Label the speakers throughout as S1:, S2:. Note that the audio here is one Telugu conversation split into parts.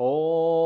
S1: ఓం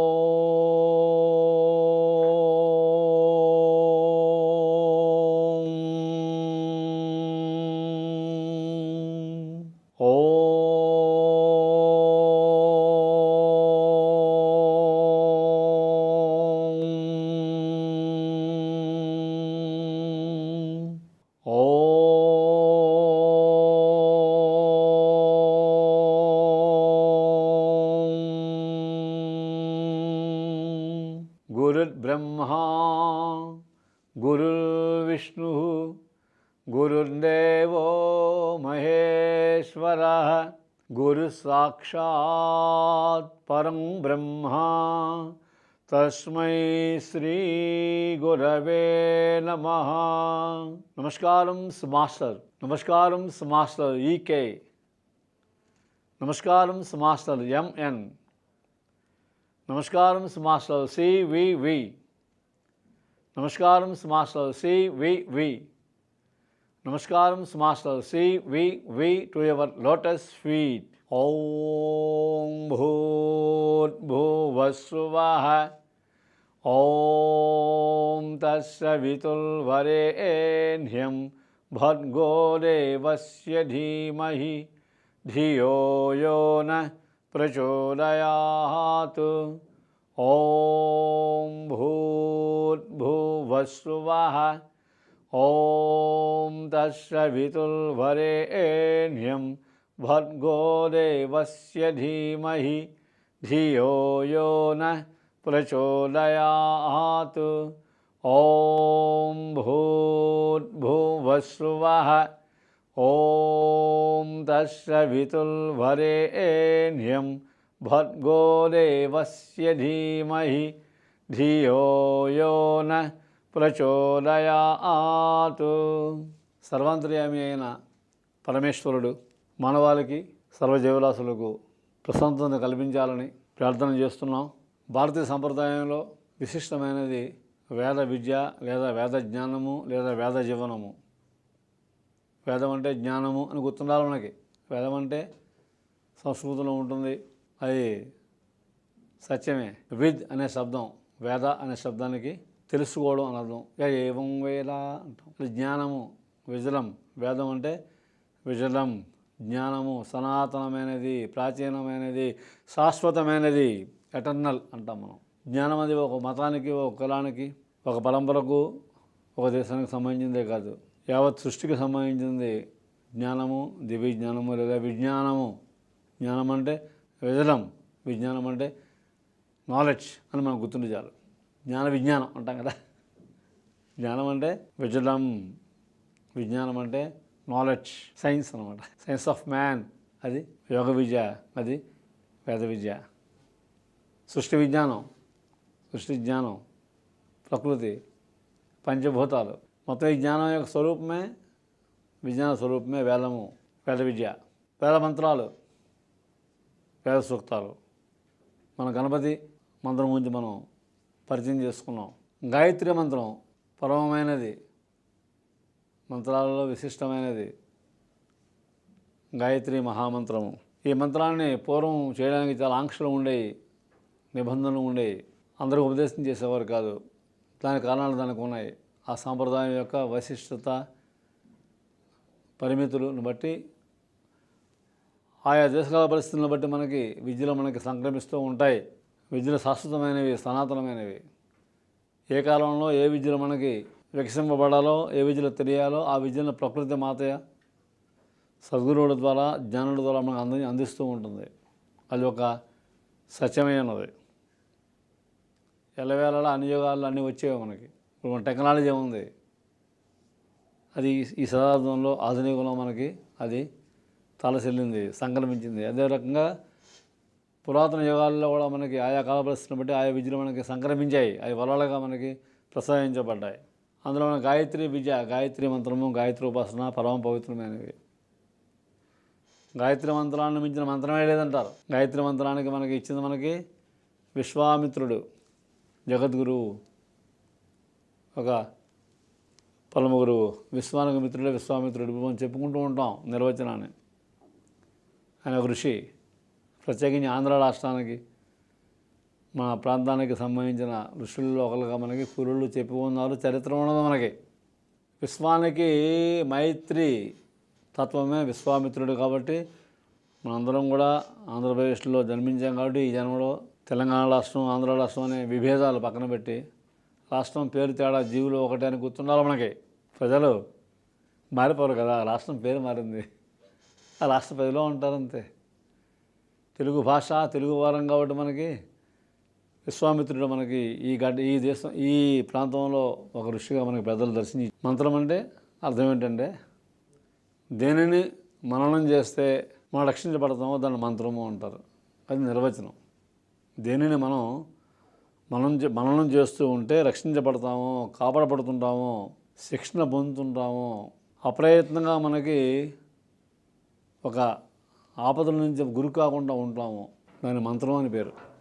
S1: साक्षात् परं ब्रह्मा। तस्मै श्रीगुरवे नमः। नमस्कारं समास्तर नमस्कारं समास्तर ई के नमस्कारं समास्तर एम एन नमस्कारं समास्तर सी वि वि नमस्कारं समास्तर सी वि वि Namaskaram Smaster, see we we to your lotus feet. ॐ भूद्भुवस्वः ॐ तत्सवितुर्वरेण्यं भद्गो देवस्य धीमहि। धियो यो न प्रचोदयात्। ॐ भूद्भुवस्वः ॐ तत्सवितुर्वरेण्यं భర్గో దేవస్య ధీమహి ధియో యో న ప్రచోదయాత్ ఓం భూర్భువస్వ ఓం తత్సవితుర్వరేణ్యం భర్గో దేవస్య ధీమహి ధియో యో న ప్రచోదయాత్ సర్వాంతర్యామి అయిన పరమేశ్వరుడు మానవాళికి సర్వజీవరాశులకు ప్రశాంతత కల్పించాలని ప్రార్థన చేస్తున్నాం. భారతీయ సంప్రదాయంలో విశిష్టమైనది వేద విద్య లేదా వేద జ్ఞానము లేదా వేద జీవనము. వేదం అంటే జ్ఞానము అని గుర్తుండాలి మనకి. వేదం అంటే సంస్కృతంలో ఉంటుంది. అది సత్యమే. విద్ అనే శబ్దం వేద అనే శబ్దానికి తెలుసుకోవడం అని అర్థం. ఇక ఏవం వేద అంటాం. జ్ఞానము విజలం. వేదం అంటే విజలం. జ్ఞానము సనాతనమైనది ప్రాచీనమైనది శాశ్వతమైనది ఎటర్నల్ అంటాం మనం. జ్ఞానం అది ఒక మతానికి ఒక కులానికి ఒక పరంపరకు ఒక దేశానికి సంబంధించిందే కాదు. యావత్ సృష్టికి సంబంధించింది జ్ఞానము దివ్య జ్ఞానము లేదా విజ్ఞానము. జ్ఞానం అంటే విజలం విజ్ఞానం అంటే నాలెడ్జ్ అని మనం గుర్తుండి చాలు. జ్ఞాన విజ్ఞానం అంటాం కదా. జ్ఞానం అంటే విజలం విజ్ఞానం అంటే నాలెడ్జ్ సైన్స్ అనమాట సైన్స్ ఆఫ్ మ్యాన్ అది యోగ విద్య అది వేద విద్య. సృష్టి విజ్ఞానం సృష్టి జ్ఞానం ప్రకృతి పంచభూతాలు. మొత్తం ఈ జ్ఞానం యొక్క స్వరూపమే విజ్ఞాన స్వరూపమే వేదము వేద విద్య. వేద మంత్రాలు వేద సూక్తాలు. మన గణపతి మంత్రం గురించి మనం పరిచయం చేసుకున్నాం. గాయత్రి మంత్రం పరమమైనది. మంత్రాలలో విశిష్టమైనది. గాయత్రి మహామంత్రము. ఈ మంత్రాన్ని పూర్వం చేయడానికి చాలా ఆంక్షలు ఉండేవి నిబంధనలు ఉండేవి అందరూ ఉపదేశం చేసేవారు కాదు. దాని కారణాలు దానికి ఉన్నాయి. ఆ సాంప్రదాయం యొక్క వైశిష్టత పరిమితులను బట్టి ఆయా దేశకాల పరిస్థితులను బట్టి మనకి విద్యలు మనకి సంక్రమిస్తూ ఉంటాయి. విద్యలు శాశ్వతమైనవి సనాతనమైనవి. ఏ కాలంలో ఏ విద్యలు మనకి వికసింపబడాలో ఏ విద్యలో తెలియాలో ఆ విద్యను ప్రకృతి మాతయ సద్గురువుల ద్వారా జ్ఞానుల ద్వారా మనకు అంది అందిస్తూ ఉంటుంది. అది ఒక సత్యమైనది. ఎల్లవేళలా అన్ని యుగాల్లో అన్నీ వచ్చేవి మనకి. ఇప్పుడు మన టెక్నాలజీ ఉంది అది ఈ- శతాబ్దంలో ఆధునికంలో మనకి అది తలసెల్లింది సంక్రమించింది. అదే రకంగా పురాతన యుగాల్లో కూడా మనకి ఆయా కాల పరిస్థితులను బట్టి ఆయా విద్యలు మనకి సంక్రమించాయి. అవి వలలుగా మనకి ప్రసాదించబడ్డాయి అందులో మన గాయత్రి విద్య గాయత్రి మంత్రము గాయత్రి ఉపాసన పరమ పవిత్రమైనవి. గాయత్రి మంత్రాన్ని మించిన మంత్రమే లేదంటారు. గాయత్రి మంత్రానికి మనకి ఇచ్చింది మనకి విశ్వామిత్రుడు జగద్గురువు ఒక పరమ గురువు విశ్వానికి మిత్రుడే విశ్వామిత్రుడు మనం చెప్పుకుంటూ ఉంటాం నిర్వచనాన్ని. ఆయన ఒక ఋషి ప్రత్యేకించి ఆంధ్ర రాష్ట్రానికి మన ప్రాంతానికి సంబంధించిన ఋషుల్లో ఒకరుగా మనకి కురులు చెప్పి ఉన్నారు చరిత్ర ఉన్నది మనకి. విశ్వానికి మైత్రి తత్వమే విశ్వామిత్రుడు కాబట్టి మనందరం కూడా ఆంధ్రప్రదేశ్లో జన్మించాం కాబట్టి ఈ జన్మలో తెలంగాణ రాష్ట్రం ఆంధ్ర రాష్ట్రం అనే విభేదాలు పక్కన పెట్టి రాష్ట్రం పేరు తేడా జీవులు ఒకటే అని గుర్తుండాలి మనకి. ప్రజలు మారిపోరు కదా రాష్ట్రం పేరు మారింది. ఆ రాష్ట్ర ప్రజలో ఉంటారు అంతే. తెలుగు భాష తెలుగు వారం కాబట్టి మనకి విశ్వామిత్రుడు మనకి ఈ గడ్డ ఈ దేశం ఈ ప్రాంతంలో ఒక ఋషిగా మనకి పెద్దలు దర్శించి మంత్రం అంటే అర్థం ఏంటంటే దేనిని మననం చేస్తే మనం రక్షించబడతామో దాన్ని మంత్రము అంటారు. అది నిర్వచనం. దేనిని మనం మనం చే- మననం చేస్తూ ఉంటే రక్షించబడతామో కాపాడబడుతుంటామో శిక్షణ పొందుతుంటామో అప్రయత్నంగా మనకి ఒక ఆపదల నుంచి గురి కాకుండా ఉంటాము దాని మంత్రం అని పేరు.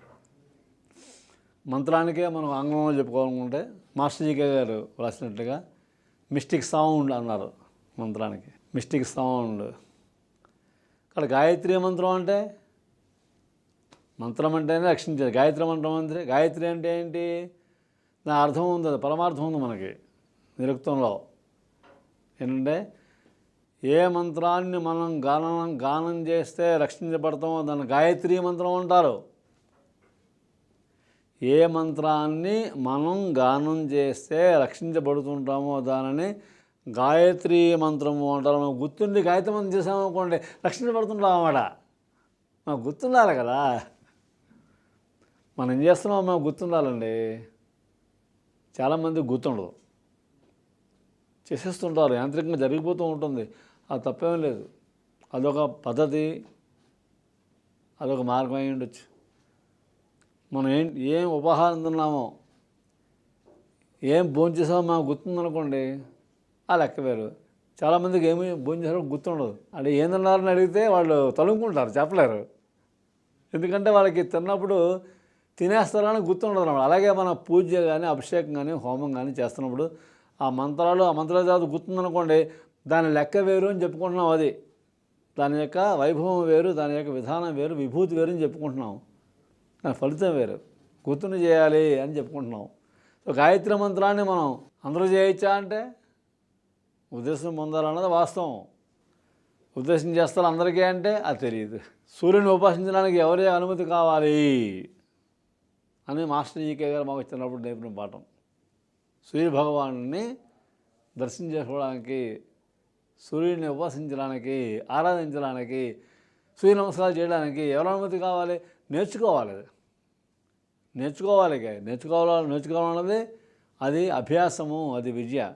S1: మంత్రానికే మనం ఆంగ్లంలో చెప్పుకోవాలనుకుంటే మాస్టర్ జీకే గారు రాసినట్టుగా మిస్టిక్ సౌండ్ అన్నారు మంత్రానికి. Mystic sound. ఇక్కడ గాయత్రి మంత్రం అంటే మంత్రం అంటేనే రక్షించారు గాయత్రి మంత్రం అంటే గాయత్రి అంటే ఏంటి? దాని అర్థం ఉంది అది పరమార్థం ఉంది మనకి నిరుక్తంలో. ఏంటంటే ఏ మంత్రాన్ని మనం గానం గానం చేస్తే రక్షించబడతామో దాన్ని గాయత్రి మంత్రం అంటారు. ఏ మంత్రాన్ని మనం గానం చేస్తే రక్షించబడుతుంటామో దానిని గాయత్రి మంత్రము అంటారు. మనం గుర్తుండి గాయత్రి మంత్రం చేసామనుకోండి రక్షించబడుతుంటాం అన్నమాట మాకు గుర్తుండాలి కదా. మనం ఏం చేస్తున్నామో మనం గుర్తుండాలండి. చాలామంది గుర్తుండదు. చేసేస్తుంటారు. యాంత్రికంగా జరిగిపోతూ ఉంటుంది. అది తప్పేం లేదు. అదొక పద్ధతి అదొక మార్గం అయి ఉండొచ్చు. మనం ఏం ఏం ఉపహారం తిన్నామో ఏం భోంచేసామో మాకు గుర్తుందనుకోండి ఆ లెక్క వేరు. చాలామందికి ఏమి భోంచేసారో గుర్తుండదు. అంటే ఏం తిన్నారని అడిగితే వాళ్ళు తలుముకుంటారు చెప్పలేరు. ఎందుకంటే వాళ్ళకి తిన్నప్పుడు తినేస్తారని గుర్తుండదు అన్నమాట. అలాగే మన పూజ కానీ అభిషేకం కానీ హోమం కానీ చేస్తున్నప్పుడు ఆ మంత్రాలు ఆ మంత్రాల తర్వాత గుర్తుందనుకోండి దాని లెక్క వేరు అని చెప్పుకుంటున్నాం అది. దాని యొక్క వైభవం వేరు దాని యొక్క విధానం వేరు విభూతి వేరు అని చెప్పుకుంటున్నాం. దాని ఫలితం వేరు. గుర్తును చేయాలి అని చెప్పుకుంటున్నాం. సో గాయత్రి మంత్రాన్ని మనం అందరూ చేయొచ్చా అంటే? ఉద్దేశం పొందాలన్నది వాస్తవం. ఉద్దేశం చేస్తారు అందరికీ అంటే అది తెలియదు. సూర్యుని ఉపాసించడానికి ఎవరి అనుమతి కావాలి? అని మాస్టర్ జీకే గారు మాకు చిన్నప్పుడు నేర్పిన పాఠం. సూర్య భగవాన్ని దర్శనం చేసుకోవడానికి సూర్యుడిని ఉపాసించడానికి ఆరాధించడానికి సూర్య నమస్కారాలు చేయడానికి ఎవరి అనుమతి కావాలి? నేర్చుకోవాలి. అది. నేర్చుకోవాలి ఇక. నేర్చుకోవాలి నేర్చుకోవాలన్నది అది అభ్యాసము అది విద్య.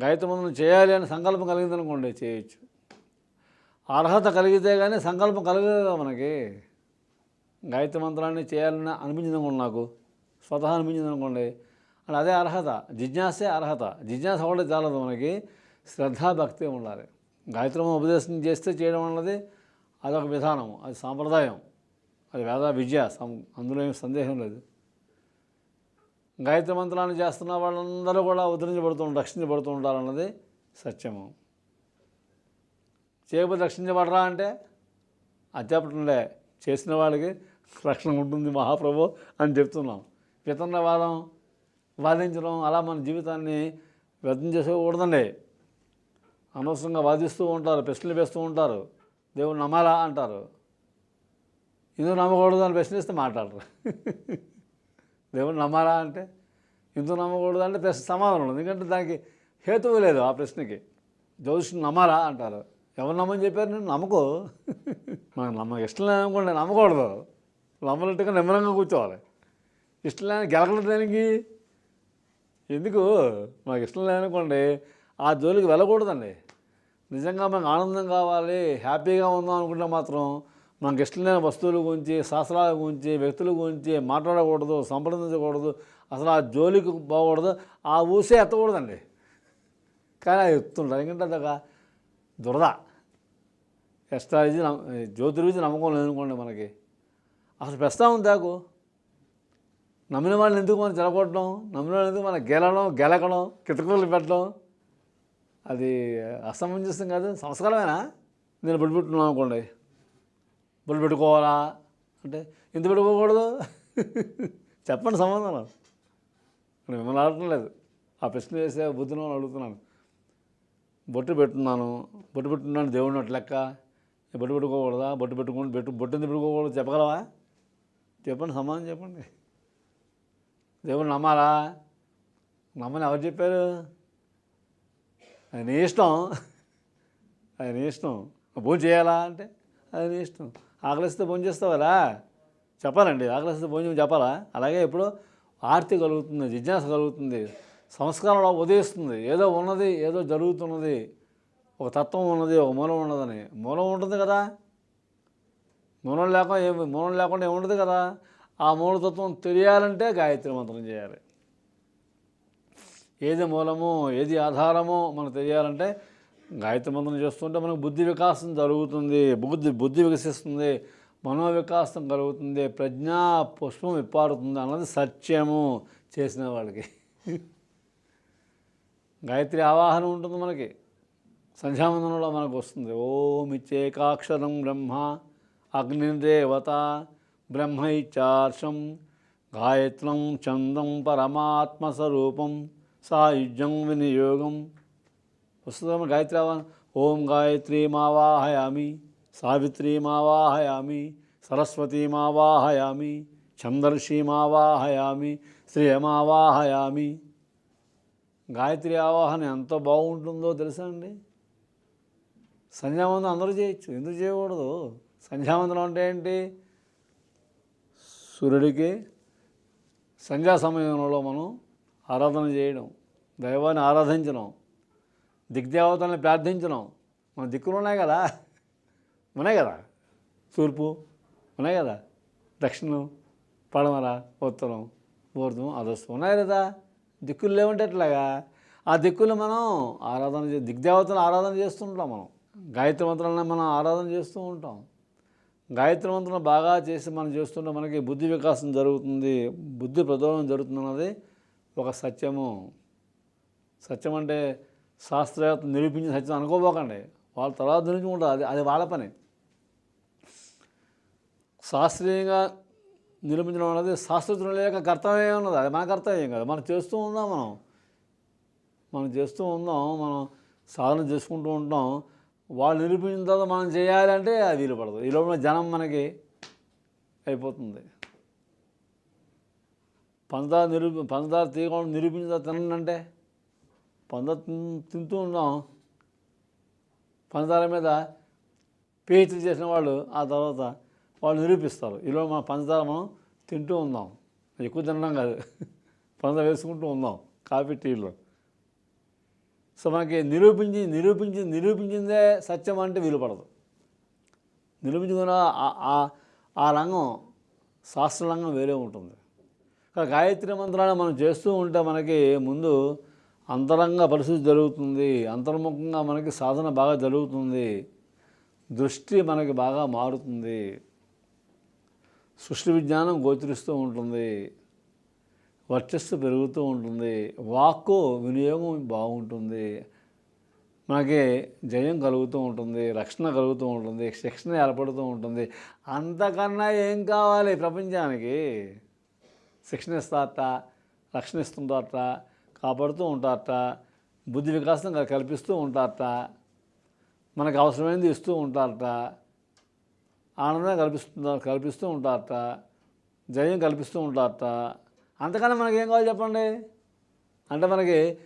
S1: గాయత్రి చేయాలి అని సంకల్పం కలిగిందనుకోండి చేయొచ్చు. అర్హత కలిగితే కానీ సంకల్పం కలగదు కదా మనకి? గాయత్రి మంత్రాన్ని చేయాలని అనిపించింది అనుకోండి నాకు. స్వతహా అనిపించింది అనుకోండి. అంటే అదే అర్హత జిజ్ఞాసే అర్హత. జిజ్ఞాస ఒకటి చాలదు మనకి. శ్రద్ధా భక్తి ఉండాలి. గాయత్రము ఉపదేశం చేస్తే చేయడం అన్నది అదొక విధానం అది సాంప్రదాయం. అది వేద విద్య సం- అందులో ఏమి సందేహం లేదు. గాయత్రి మంత్రాన్ని చేస్తున్న వాళ్ళందరూ కూడా ఉద్ధరించబడుతూ రక్షించబడుతూ ఉంటారన్నది సత్యము. చేయకపోతే రక్షించబడరా అంటే అధ్యాపకులే చేసిన వాళ్ళకి రక్షణ ఉంటుంది మహాప్రభు అని చెప్తున్నాం. వితన్నవాదం వాదించడం అలా మన జీవితాన్ని వ్యర్థం చేసుకోకూడదండి. అనవసరంగా వాదిస్తూ ఉంటారు ప్రశ్నలు వేస్తూ ఉంటారు. దేవుడు నమ్మాలా అంటారు. ఎందుకు నమ్మకూడదు అని ప్రశ్నిస్తే మాట్లాడరు. దేవుడు నమ్మాలా అంటే ఎందుకు నమ్మకూడదు అంటే ప్రశ్న సమాధానం ఉండదు. ఎందుకంటే దానికి హేతువు లేదు ఆ ప్రశ్నకి. జ్యోతిష్ని నమ్మాలా అంటారు. ఎవరు నమ్మని చెప్పారు నేను నమ్మకో. మనకు నమ్మ ఇష్టం లేనుకోండి నమ్మకూడదు. నమ్మనట్టుగా నిమ్మలంగా కూర్చోవాలి. ఇష్టం లేని గెలకడం ఎందుకు? మాకు ఇష్టం లేనుకోండి ఆ జోలికి వెళ్ళకూడదండి. నిజంగా మనకు ఆనందం కావాలి హ్యాపీగా ఉందాం అనుకుంటే మాత్రం మనకి ఇష్టం లేని వస్తువుల గురించి శాస్త్రాల గురించి వ్యక్తుల గురించి మాట్లాడకూడదు సంప్రదించకూడదు అసలు ఆ జోలికి పోకూడదు ఆ ఊసే ఎత్తకూడదండి. కానీ అది ఎత్తుంటారు ఎందుకంటే అదొక దురద. ఎస్ట్రాలజీ నమ్మ జ్యోతిర్విద్య నమ్మకం లేదనుకోండి మనకి. అసలు పెస్తా దాకు నమ్మిన వాళ్ళని ఎందుకు మనం చెడగొట్టడం? నమ్మిన వాళ్ళని ఎందుకు మనం గెలడం గెలకడం కితకలు పెట్టడం? అది అసమంజసం కాదు సంస్కారమేనా? నేను బొడి అనుకోండి. బొడి పెట్టుకోవాలా? అంటే ఎందుకు పెట్టుకోకూడదు? చెప్పండి సమాధానం. నేను మిమ్మల్ని అడగటం లేదు. ఆ ప్రశ్న వేసే బుద్ధిని అడుగుతున్నాను. బొట్టు పెట్టున్నాను. బొట్టు పెట్టున్నాను దేవుడిని అట్ల లెక్క. బొట్టు పెట్టుకోకూడదా? బొట్టు పెట్టుకుని పెట్టు బొట్టు ఎందుకు పెట్టుకోకూడదు? చెప్పగలవా? చెప్పండి సమాధానం చెప్పండి. దేవుడిని నమ్మాలా? నమ్మని ఎవరు చెప్పారు? అది నీ ఇష్టం. అది నీ ఇష్టం. భోజనం చేయాలా అంటే అది నీ ఇష్టం. ఆకలిస్తే భోజనం చేస్తావరా? చెప్పాలండి ఆకలిస్తే భోజనం చెప్పాలా? అలాగే ఇప్పుడు ఆర్తి కలుగుతుంది జిజ్ఞాస కలుగుతుంది సంస్కారంలో ఉదయిస్తుంది ఏదో ఉన్నది ఏదో జరుగుతున్నది ఒక తత్వం ఉన్నది ఒక మూలం ఉన్నదని. మూలం ఉంటుంది కదా? మూలం లేకుండా ఏమి మూలం లేకుండా ఏముండదు కదా? ఆ మూలతత్వం తెలియాలంటే గాయత్రి మంత్రం చేయాలి. ఏది మూలము ఏది ఆధారమో మనకు తెలియాలంటే గాయత్రి మంత్రం చేస్తుంటే మనకు బుద్ధి వికాసం జరుగుతుంది బుద్ధి బుద్ధి వికసిస్తుంది మనో వికాసం కలుగుతుంది ప్రజ్ఞా పుష్పం విప్పారుతుంది అన్నది సత్యము చేసిన వాళ్ళకి. గాయత్రి ఆవాహన ఉంటుంది మనకి. సంధ్యావందనంలో మనకు వస్తుంది. ఓం ఇచ్చేకాక్షరం బ్రహ్మ అగ్నిదేవత బ్రహ్మైచార్షం గాయత్రం చందం పరమాత్మస్వరూపం సాయుజ్యం వినియోగం వస్తుందమ్మ గాయత్రి ఆవాహన. ఓం గాయత్రి మావాహయామి సావిత్రి మావాహయామి సరస్వతి మావాహయామి చందర్శి మావాహయామి శ్రీయమావాహయామి గాయత్రి ఆవాహన ఎంత బాగుంటుందో తెలుసా అండి? సంధ్యావందనం అందరూ చేయొచ్చు. ఎందుకు చేయకూడదు? సంధ్యావందనం అంటే ఏంటి? సూర్యుడికి సంధ్యా సమయంలో మనం ఆరాధన చేయడం దైవాన్ని ఆరాధించడం. దిగ్దేవతల్ని ప్రార్థించడం మన దిక్కులు ఉన్నాయి కదా. ఉన్నాయి కదా. తూర్పు ఉన్నాయి కదా. దక్షిణం పడమర ఉత్తరం పూర్వం అదస్తం ఉన్నాయి కదా. దిక్కులు లేవంటే ఎట్లాగా? ఆ దిక్కులు మనం ఆరాధన చే దిగ్దేవతను ఆరాధన చేస్తుంటాం మనం. గాయత్రి మంత్రాలను మనం ఆరాధన చేస్తూ ఉంటాం. గాయత్రి మంత్రం బాగా చేసి మనం చేస్తుంటే మనకి బుద్ధి వికాసం జరుగుతుంది. బుద్ధి ప్రదోళనం జరుగుతున్నది ఒక సత్యము. సత్యం అంటే శాస్త్రవేత్త నిరూపించిన సత్యం అనుకోబోకండి వాళ్ళ తర్వాత నిరూపించుకుంటారు. అది అది వాళ్ళ పని. శాస్త్రీయంగా నిరూపించడం అనేది శాస్త్రజ్ఞుల యొక్క కర్తవ్యం ఉన్నది. అది మన కర్తవ్యం కదా. మనం చేస్తూ ఉందాం మనం. మనం చేస్తూ ఉందాం మనం సాధన చేసుకుంటూ ఉంటాం. వాళ్ళు నిరూపించిన తర్వాత మనం చేయాలంటే అది వీలు పడదు. ఈ లోపల జనం మనకి అయిపోతుంది. పంచదార నిరూ పంచదార తీయకుండా నిరూపించిన తర్వాత తినండి అంటే పంద తింటూ ఉన్నాం. పంచదార మీద పిహెచ్డి చేసిన వాళ్ళు ఆ తర్వాత వాళ్ళు నిరూపిస్తారు. ఈలో మన పంచదార మనం తింటూ ఉన్నాం. ఎక్కువ తినడం కాదు. పంచదార వేసుకుంటూ ఉన్నాం కాఫీ టీలో. సో మనకి నిరూపించి నిరూపించి నిరూపించిందే సత్యం అంటే వీలుపడదు నిరూపించుకున్న ఆ- ఆ- ఆ రంగం శాస్త్రరంగం వేరే ఉంటుంది. గాయత్రి మంత్రాన్ని మనం చేస్తూ ఉంటే మనకి ముందు అంతరంగ పరిస్థితి జరుగుతుంది. అంతర్ముఖంగా మనకి సాధన బాగా జరుగుతుంది. దృష్టి మనకి బాగా మారుతుంది. సృష్టి విజ్ఞానం గోచరిస్తూ ఉంటుంది. వర్చస్సు పెరుగుతూ ఉంటుంది. వాక్కు వినియోగం బాగుంటుంది. మనకి జయం కలుగుతూ ఉంటుంది. రక్షణ కలుగుతూ ఉంటుంది. శిక్షణ ఏర్పడుతూ ఉంటుంది. అంతకన్నా ఏం కావాలి ప్రపంచానికి? శిక్షణ ఇస్తారట రక్షణ ఇస్తుంటారట కాపాడుతూ ఉంటారట బుద్ధి వికాసం కల్పిస్తూ ఉంటారట మనకు అవసరమైనది ఇస్తూ ఉంటారట ఆనందం కల్పిస్తుంటారు కల్పిస్తూ ఉంటారట జయం కల్పిస్తూ ఉంటారట. అంతకన్నా మనకి ఏం కావాలి చెప్పండి? అంటే మనకి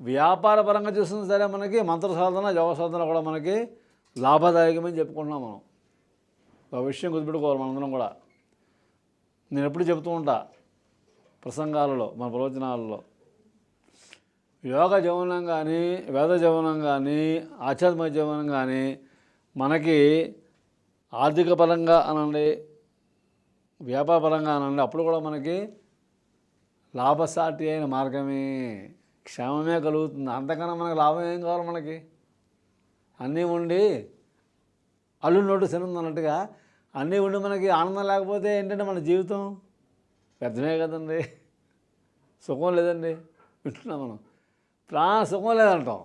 S1: వ్యాపార పరంగా చూసిన సరే మనకి మంత్ర సాధన యోగ సాధన కూడా మనకి లాభదాయకమని చెప్పుకుంటున్నాం మనం. ఒక విషయం గుర్తుపెట్టుకోవాలి మనందరం కూడా. నేను ఎప్పుడు చెబుతూ ఉంటా ప్రసంగాలలో మన ప్రవచనాలలో యోగ జీవనం కానీ వేద జీవనం కానీ ఆధ్యాత్మిక జీవనం కానీ మనకి ఆర్థిక పరంగా అనండి వ్యాపార పరంగా అనండి అప్పుడు కూడా మనకి లాభసాటి అయిన మార్గమే క్షేమమే కలుగుతుంది. అంతకన్నా మనకు లాభం ఏం కావాలి మనకి? అన్నీ ఉండి అల్లు నోటు శనుంది అన్నట్టుగా అన్నీ ఉండి మనకి ఆనందం లేకపోతే ఏంటంటే మన జీవితం? వ్యర్థమే కదండి. సుఖం లేదండి. వింటున్నాం మనం. ప్రాణ సుఖం లేదంటాం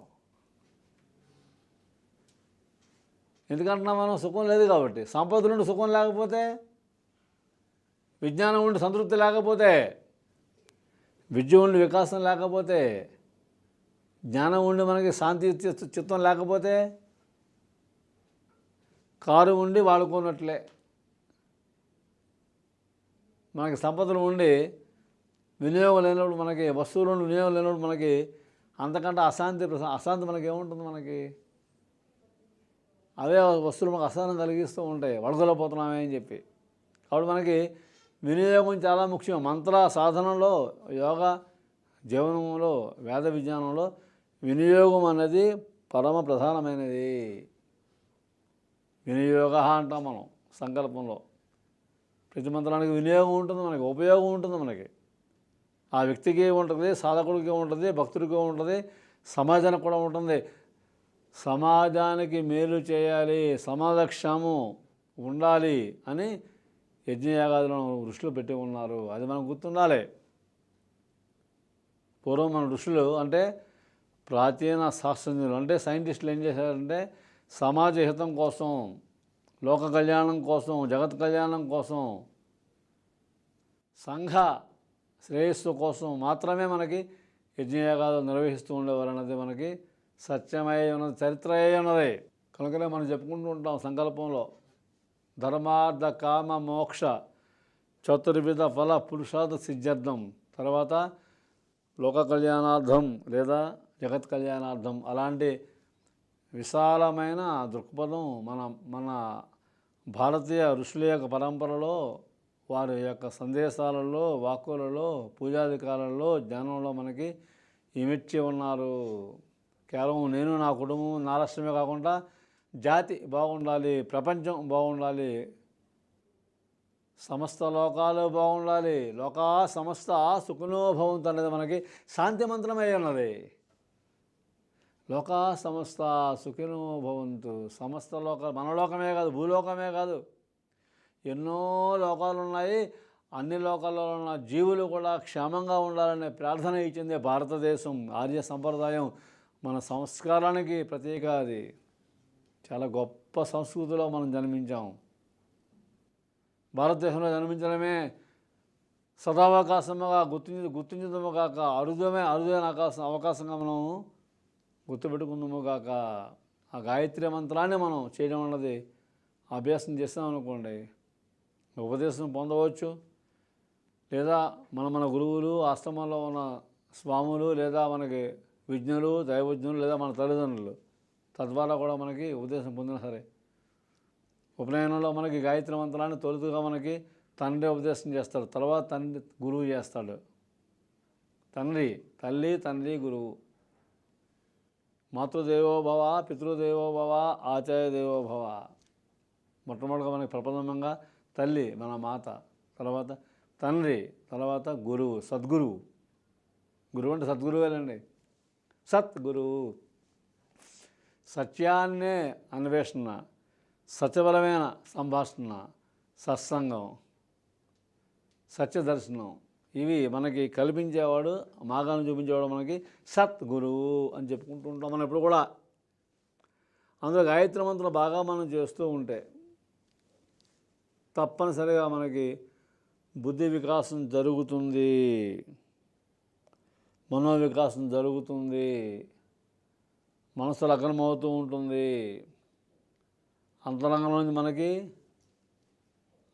S1: ఎందుకంటున్నాం మనం? సుఖం లేదు కాబట్టి. సంపద నుండి సుఖం లేకపోతే విజ్ఞానం ఉండి సంతృప్తి లేకపోతే విద్య ఉండి వికాసం లేకపోతే జ్ఞానం ఉండి మనకి శాంతి చిత్తం లేకపోతే కారు ఉండి వాడుకున్నట్లే. మనకి సంపదలు ఉండి వినియోగం లేనప్పుడు మనకి వస్తువులు ఉండి వినియోగం లేనప్పుడు మనకి అంతకంటే అశాంతి అశాంతి మనకి ఏముంటుంది మనకి? అవే వస్తువులు మనకు అసహనం కలిగిస్తూ ఉంటాయి. వడదలపోతున్నామే అని చెప్పి. కాబట్టి మనకి వినియోగం చాలా ముఖ్యం. మంత్ర సాధనలో యోగా జీవనంలో వేద విజ్ఞానంలో వినియోగం అనేది పరమ ప్రధానమైనది. వినియోగ అంటాం మనం సంకల్పంలో. ప్రతి మంత్రానికి వినియోగం ఉంటుంది మనకి ఉపయోగం ఉంటుంది మనకి. ఆ వ్యక్తికి ఉంటుంది సాధకుడికి ఉంటుంది భక్తుడికి ఉంటుంది సమాజానికి కూడా ఉంటుంది. సమాజానికి మేలు చేయాలి సమాజక్షము ఉండాలి అని యజ్ఞయాగాదులను ఋషులు పెట్టి ఉన్నారు. అది మనకు గుర్తుండాలి. పూర్వం మన ఋషులు అంటే ప్రాచీన శాస్త్రజ్ఞులు అంటే సైంటిస్టులు ఏం చేశారంటే సమాజ హితం కోసం లోక కళ్యాణం కోసం జగత్ కళ్యాణం కోసం సంఘ శ్రేయస్సు కోసం మాత్రమే మనకి యజ్ఞయాగాలు నిర్వహిస్తూ ఉండేవారు అన్నది మనకి సత్యమై ఉన్నది చరిత్ర ఉన్నది. కనుకనే మనం చెప్పుకుంటూ ఉంటాం సంకల్పంలో. ధర్మార్థ కామ మోక్ష చతుర్విధ ఫల పురుషార్థ సిద్ధ్యర్థం. తర్వాత లోక కళ్యాణార్థం లేదా జగత్ కళ్యాణార్థం. అలాంటి విశాలమైన దృక్పథం మన మన భారతీయ ఋషుల యొక్క పరంపరలో వారి యొక్క సందేశాలలో వాక్కులలో పూజాధికారంలో జ్ఞానంలో మనకి ఇమిడ్చి ఉన్నారు. కేవలం నేను నా కుటుంబం నా రాష్ట్రమే కాకుండా జాతి బాగుండాలి ప్రపంచం బాగుండాలి సమస్త లోకాలు బాగుండాలి లోకా సమస్త సుఖనోభవంతో అనేది మనకి శాంతి మంత్రమై ఉన్నది. లోకా సమస్త సుఖినోభవంతు సమస్త లోక మన లోకమే కాదు భూలోకమే కాదు ఎన్నో లోకాలు ఉన్నాయి అన్ని లోకాల్లో ఉన్న జీవులు కూడా క్షేమంగా ఉండాలనే ప్రార్థన ఇచ్చింది భారతదేశం. ఆర్య సంప్రదాయం మన సంస్కారానికి ప్రతీక అది. చాలా గొప్ప సంస్కృతిలో మనం జన్మించాం. భారతదేశంలో జన్మించడమే సదావకాశముగా గుర్తించ గుర్తించదము కాక అరుదమే అరుదైన అవకాశం అవకాశంగా మనం గుర్తుపెట్టుకుందాము కాక ఆ గాయత్రి మంత్రాన్ని మనం చేయడం అన్నది అభ్యాసం చేస్తాం అనుకోండి ఉపదేశం పొందవచ్చు. లేదా మన మన గురువులు ఆశ్రమంలో ఉన్న స్వాములు లేదా మనకి విజ్ఞులు దైవజ్ఞులు లేదా మన తల్లిదండ్రులు తద్వారా కూడా మనకి ఉపదేశం పొందినా సరే. ఉపనయనంలో మనకి గాయత్రి మంత్రాన్ని తొలుతుగా మనకి తండ్రి ఉపదేశం చేస్తాడు. తర్వాత తండ్రి గురువు చేస్తాడు. తండ్రి తల్లి తండ్రి గురువు. మాతృదేవో భవ పితృదేవో భవ ఆచార్య దేవో భవ మొట్టమొదటిగా మనకి ప్రప్రథమంగా తల్లి మన మాత తర్వాత తండ్రి తర్వాత గురువు సద్గురువు. గురువు అంటే సద్గురువేలండి. సద్గురువు. సత్యాన్నే అన్వేషణ సత్యబలమైన సంభాషణ సత్సంగం సత్యదర్శనం. ఇవి మనకి కల్పించేవాడు మార్గాన్ని చూపించేవాడు మనకి సత్ గురువు అని చెప్పుకుంటూ ఉంటాం మనం ఎప్పుడు కూడా. అందులో గాయత్రి మంత్రం బాగా మనం చేస్తూ ఉంటే తప్పనిసరిగా మనకి బుద్ధి వికాసం జరుగుతుంది. మనో వికాసం జరుగుతుంది. మనసు లగ్నమవుతూ ఉంటుంది. అంతరంగం నుంచి మనకి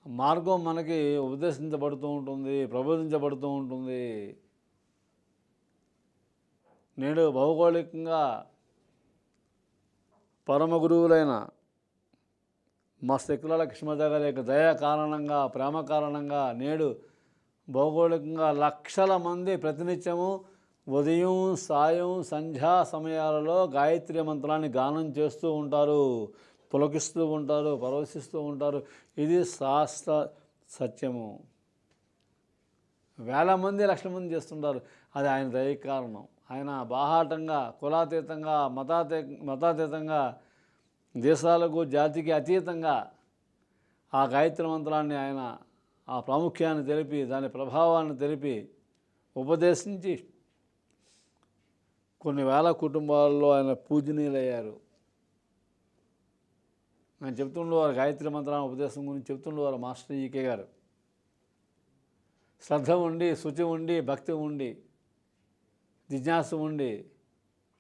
S1: మార్గం మనకి ఉపదేశించబడుతూ ఉంటుంది ప్రబోధించబడుతూ ఉంటుంది. నేడు భౌగోళికంగా పరమ గురువులైన మా శక్తుల కృష్ణదేవ యొక్క దయ కారణంగా ప్రేమ కారణంగా నేడు భౌగోళికంగా లక్షల మంది ప్రతినిత్యము ఉదయం సాయం సంధ్యా సమయాలలో గాయత్రి మంత్రాన్ని గానం చేస్తూ ఉంటారు పులకిస్తూ ఉంటారు పరవశిస్తూ ఉంటారు. ఇది శాస్త్ర సత్యము. వేల మంది లక్షల మంది చేస్తుంటారు. అది ఆయన దయ కారణం. ఆయన బాహాటంగా కులాతీతంగా మతాతీ మతాతీతంగా దేశాలకు జాతికి అతీతంగా ఆ గాయత్రి మంత్రాన్ని ఆయన ఆ ప్రాముఖ్యాన్ని తెలిపి దాని ప్రభావాన్ని తెలిపి ఉపదేశించి కొన్ని వేల కుటుంబాల్లో ఆయన పూజనీయులయ్యారు. ఆయన చెప్తుండేవారు గాయత్రి మంత్రాన్ని ఉపదేశం గురించి చెప్తుండేవారు మాస్టర్ ఈకే గారు. శ్రద్ధ ఉండి శుచి ఉండి భక్తి ఉండి జిజ్ఞాస ఉండి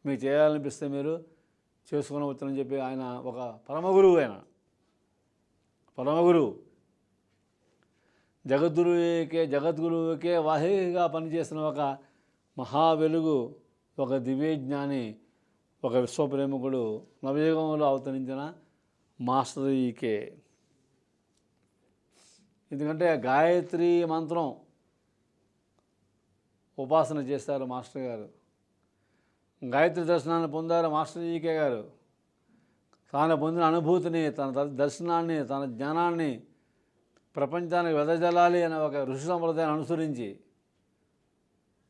S1: మీకు చేయాలనిపిస్తే మీరు చేసుకునవచ్చని చెప్పి ఆయన ఒక పరమగురువు ఆయన. పరమగురువు. జగద్గురువుకే జగద్గురువుకే వాహికగా పనిచేసిన ఒక మహా వెలుగు ఒక దివ్యజ్ఞాని ఒక విశ్వప్రేమికుడు నవయుగంలో అవతరించిన మాస్టర్ ఈకే. ఎందుకంటే గాయత్రి మంత్రం ఉపాసన చేశారు మాస్టర్ గారు. గాయత్రి దర్శనాన్ని పొందారు మాస్టర్ జీకే గారు. తాను పొందిన అనుభూతిని తన దర్శనాన్ని తన జ్ఞానాన్ని ప్రపంచానికి వెదజల్లాలి అనే ఒక ఋషి సంప్రదాయాన్ని అనుసరించి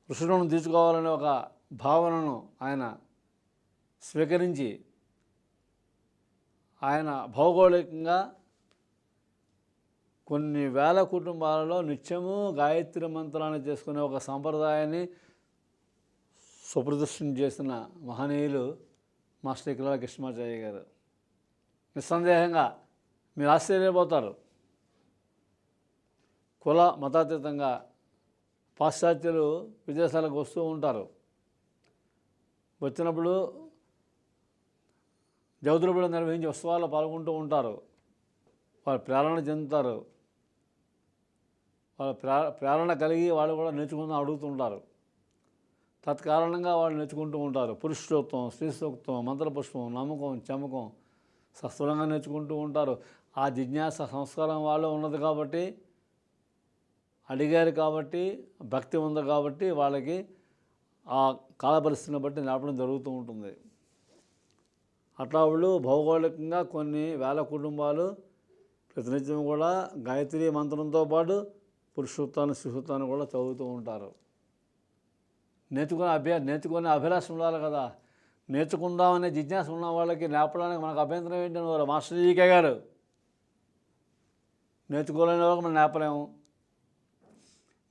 S1: ఋషులను తీసుకోవాలనే ఒక భావనను ఆయన స్వీకరించి ఆయన భౌగోళికంగా కొన్ని వేల కుటుంబాలలో నిత్యము గాయత్రి మంత్రాన్ని చేసుకునే ఒక సాంప్రదాయాన్ని సుప్రదర్శన చేసిన మహనీయులు మాస్టర్ కిలాల కృష్ణమాచార్య గారు. నిస్సందేహంగా మీరు ఆశ్చర్యపోతారు. కుల మతాతీతంగా పాశ్చాత్యులు విదేశాలకు వస్తూ ఉంటారు. వచ్చినప్పుడు జౌతులబడి నిర్వహించి ఉత్సవాల్లో పాల్గొంటూ ఉంటారు. వాళ్ళు ప్రేరణ చెందుతారు. వాళ్ళ ప్రేరణ కలిగి వాళ్ళు కూడా నేర్చుకుందాం అడుగుతుంటారు తత్కారణంగా వాళ్ళు నేర్చుకుంటూ ఉంటారు. పురుషోత్వం స్త్రీసూక్తం మంత్రపుష్పం నమ్మకం చమకం సస్థూలంగా నేర్చుకుంటూ ఉంటారు. ఆ జిజ్ఞాస సంస్కారం వాళ్ళు ఉన్నది కాబట్టి అడిగారు కాబట్టి భక్తి ఉంది కాబట్టి వాళ్ళకి ఆ కాల పరిస్థితిని బట్టి నడపడం జరుగుతూ ఉంటుంది. అట్లా వాళ్ళు భౌగోళికంగా కొన్ని వేల కుటుంబాలు ప్రతినిత్యం కూడా గాయత్రి మంత్రంతో పాటు పురుషోత్తాన్ని శిశుత్వాన్ని కూడా చదువుతూ ఉంటారు. నేర్చుకునే అభ్య నేర్చుకునే అభిలాషం ఉండాలి కదా. నేర్చుకుందామనే జిజ్ఞాస ఉన్న వాళ్ళకి నేర్పడానికి మనకు అభ్యంతరం ఏంటని వారు మాస్టర్ జీకే గారు. నేర్చుకోలేని వాళ్ళకి మనం నేర్పలేము.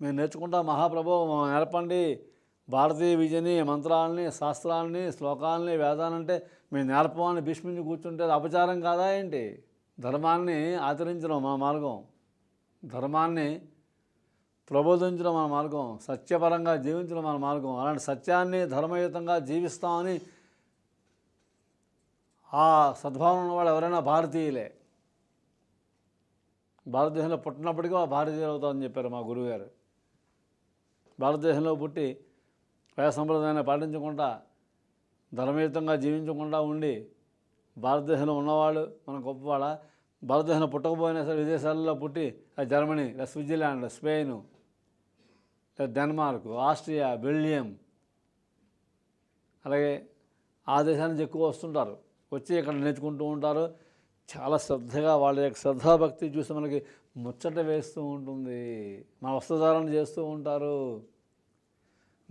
S1: మేము నేర్చుకుంటాం మహాప్రభు నేర్పండి. భారతీయ విజయని మంత్రాలని శాస్త్రాలని శ్లోకాలని వేదాలంటే మేము నేర్పమని భీష్మించి కూర్చుంటే అది అపచారం కాదా ఏంటి? ధర్మాన్ని ఆచరించడం మన మార్గం. ధర్మాన్ని ప్రబోధించడం మన మార్గం సత్యపరంగా జీవించడం మన మార్గం. అలాంటి సత్యాన్ని ధర్మయుతంగా జీవిస్తామని ఆ సద్భావన ఉన్న వాళ్ళు ఎవరైనా భారతీయులే. భారతదేశంలో పుట్టినప్పటికీ ఆ భారతీయులు అవుతామని చెప్పారు మా గురువుగారు. భారతదేశంలో పుట్టి వేద సంప్రదాయాన్ని పాటించకుండా ధర్మయుతంగా జీవించకుండా ఉండి భారతదేశంలో ఉన్నవాళ్ళు మన గొప్పవాళ్ళ భారతదేశంలో పుట్టకపోయినా సరే విదేశాలలో పుట్టి ఆ Germany Switzerland Spain Denmark Austria Belgium అలాగే ఆ దేశాల నుంచి ఎక్కువ వస్తుంటారు. వచ్చి ఇక్కడ నేర్చుకుంటూ ఉంటారు. చాలా శ్రద్ధగా వాళ్ళ యొక్క శ్రద్ధాభక్తి చూసి మనకి ముచ్చట వేస్తూ ఉంటుంది. మన వస్త్రధారణ చేస్తూ ఉంటారు.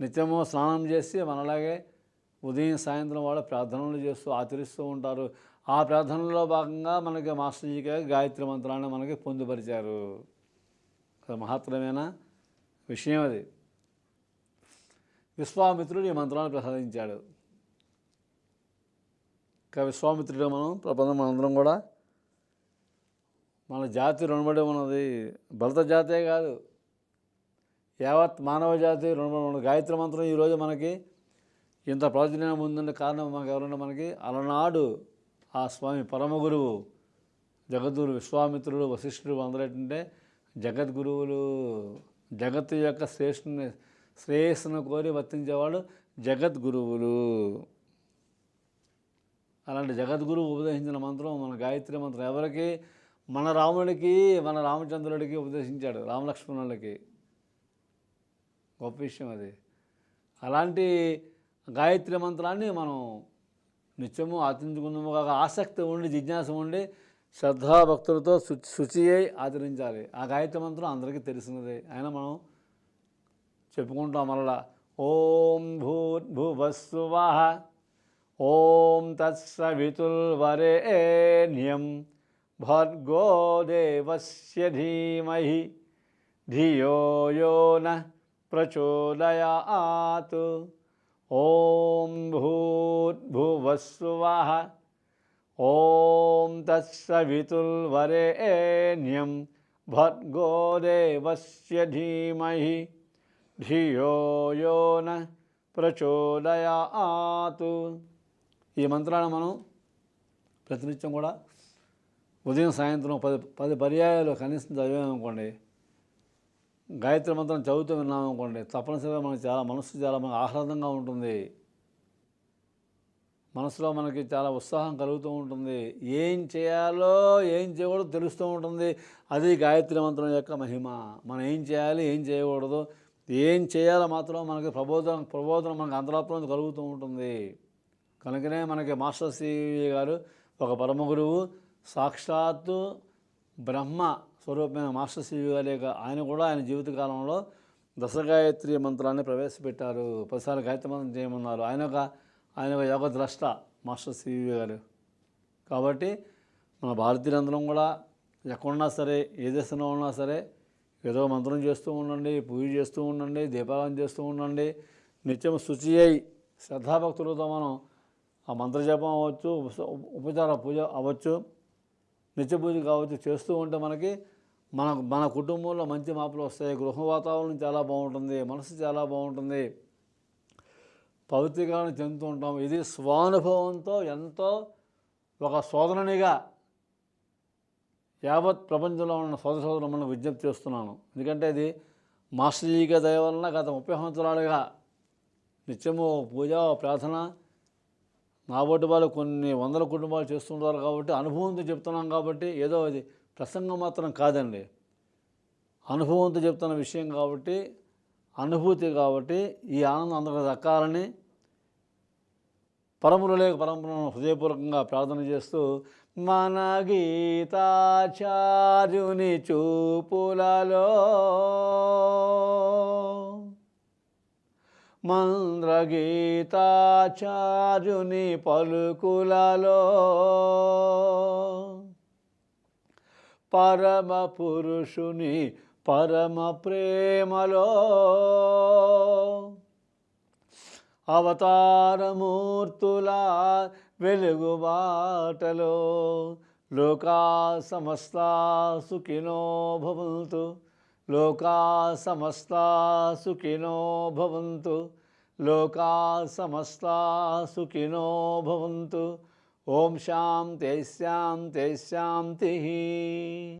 S1: నిత్యము స్నానం చేసి మనలాగే ఉదయం సాయంత్రం వాళ్ళు ప్రార్థనలు చేస్తూ ఆచరిస్తూ ఉంటారు. ఆ ప్రార్థనలో భాగంగా మనకి మాస్టర్జీగా గాయత్రి మంత్రాన్ని మనకి పొందుపరిచారు. అది మహత్తరమైన? విషయం అది. విశ్వామిత్రుడు ఈ మంత్రాన్ని ప్రసాదించాడు. ఇంకా విశ్వామిత్రుడు మనం ప్రపంచం మనందరం కూడా మన జాతి రుణపడి ఉన్నది. భరత జాతే కాదు. యావత్ మానవ జాతి రుణపడి ఉన్నది. గాయత్రి మంత్రం ఈరోజు మనకి ఇంత ప్రాచుర్యం ఉందంటే కారణం మనకు ఎవరన్నా మనకి అలనాడు ఆ స్వామి పరమ గురువు జగద్గురు విశ్వామిత్రుడు వశిష్ఠుడు అందరూ ఏంటంటే జగద్గురువులు జగత్తు యొక్క శ్రేష్ఠుని శ్రేయస్సును కోరి వర్తించేవాడు జగద్గురువులు. అలాంటి జగద్గురువు ఉపదేశించిన మంత్రం మన గాయత్రి మంత్రం. ఎవరికి? మన రాముడికి మన రామచంద్రుడికి ఉపదేశించాడు రామలక్ష్మణులకి. గొప్ప విషయం అది. అలాంటి గాయత్రి మంత్రాన్ని మనం నిత్యము ఆచరించుకుందాము కాక ఆసక్తి ఉండి జిజ్ఞాస ఉండి శ్రద్ధాభక్తులతో శుచి శుచి అయి ఆచరించాలి. ఆ గాయత్రి మంత్రం అందరికీ తెలిసినదే. అయినా మనం చెప్పుకుంటాం మరలా ఓం భూర్భువస్సువః ఓం తత్సవితుర్వరేణ్యం భర్గో దేవస్య ధీమహి ధియో యో న ప్రచోదయాత్. ఓం భూర్భువస్సువః ఓం తత్సవితుర్వరేణ్యం భర్గో దేవస్య ధీమహి ధియో యో న ప్రచోదయాతు ఈ మంత్రాన్ని మనం ప్రతినిత్యం కూడా ఉదయం సాయంత్రం పది పది పర్యాయాలు కనీసం చదివామనుకోండి గాయత్రి మంత్రం చదువుతూ విన్నామనుకోండి తప్పనిసరిగా మనకు చాలా మనస్సు చాలా మనకు ఆహ్లాదంగా ఉంటుంది. మనసులో మనకి చాలా ఉత్సాహం కలుగుతూ ఉంటుంది. ఏం చేయాలో ఏం చేయకూడదు తెలుస్తూ ఉంటుంది. అది గాయత్రి మంత్రం యొక్క మహిమ. మనం ఏం చేయాలి ఏం చేయకూడదు ఏం చేయాలో మాత్రం మనకి ప్రబోధన ప్రబోధన మనకు అంతరాత్మ కలుగుతూ ఉంటుంది. కనుకనే మనకి మాస్టర్ సివి గారు ఒక పరమ గురువు సాక్షాత్తు బ్రహ్మ స్వరూపమైన మాస్టర్ సివి గారి ఆయన కూడా ఆయన జీవితకాలంలో దశగాయత్రి మంత్రాన్ని ప్రవేశపెట్టారు. పదిసార్లు గాయత్రి మంత్రం చేయమన్నారు. ఆయన ఒక ఆయన ఒక యోగ ద్రష్ట మాస్టర్ సివి గారు. కాబట్టి మన భారతీయులందరం కూడా ఎక్కడున్నా సరే ఏ దేశంలో ఉన్నా సరే ఏదో మంత్రం చేస్తూ ఉండండి పూజ చేస్తూ ఉండండి దీపారాధన చేస్తూ ఉండండి. నిత్యం శుచి అయి శ్రద్ధాభక్తులతో మనం ఆ మంత్రజపం అవ్వచ్చు ఉపచార పూజ అవ్వచ్చు నిత్య పూజ కావచ్చు చేస్తూ ఉంటే మనకి మన మన కుటుంబంలో మంచి మార్పులు వస్తాయి. గృహ వాతావరణం చాలా బాగుంటుంది మనసు చాలా బాగుంటుంది. పవిత్రీకరణ చెందుతూ ఉంటాం. ఇది స్వానుభవంతో ఎంతో ఒక శోధననిగా యావత్ ప్రపంచంలో ఉన్న సోదర సోదరులు మనం విజ్ఞప్తి చేస్తున్నాను. ఎందుకంటే ఇది మాస్టర్జీగా దయ వలన గత ముప్పై సంవత్సరాలుగా నిత్యము పూజ ఓ ప్రార్థన నాబోటి వాళ్ళు కొన్ని వందల కుటుంబాలు చేస్తుంటారు కాబట్టి అనుభవంతో చెప్తున్నాం కాబట్టి ఏదో అది ప్రసంగం మాత్రం కాదండి. అనుభవంతో చెప్తున్న విషయం కాబట్టి అనుభూతి కాబట్టి ఈ ఆనందం అందరికి దక్కాలని పరములు లేక పరములను హృదయపూర్వకంగా ప్రార్థన చేస్తూ మన గీతాచార్యుని చూపులలో మంద్రగీతాచార్యుని పలుకులలో పరమ పురుషుని పరమ ప్రేమలో అవతారమూర్తుల వెలుగు బాటలో లోకా సమస్త సుఖినో భవంతు లోకా సమస్త సుఖినో భవంతు లోకా సమస్త సుఖినో భవంతు. ఓం శాంతి శాంతి శాంతి.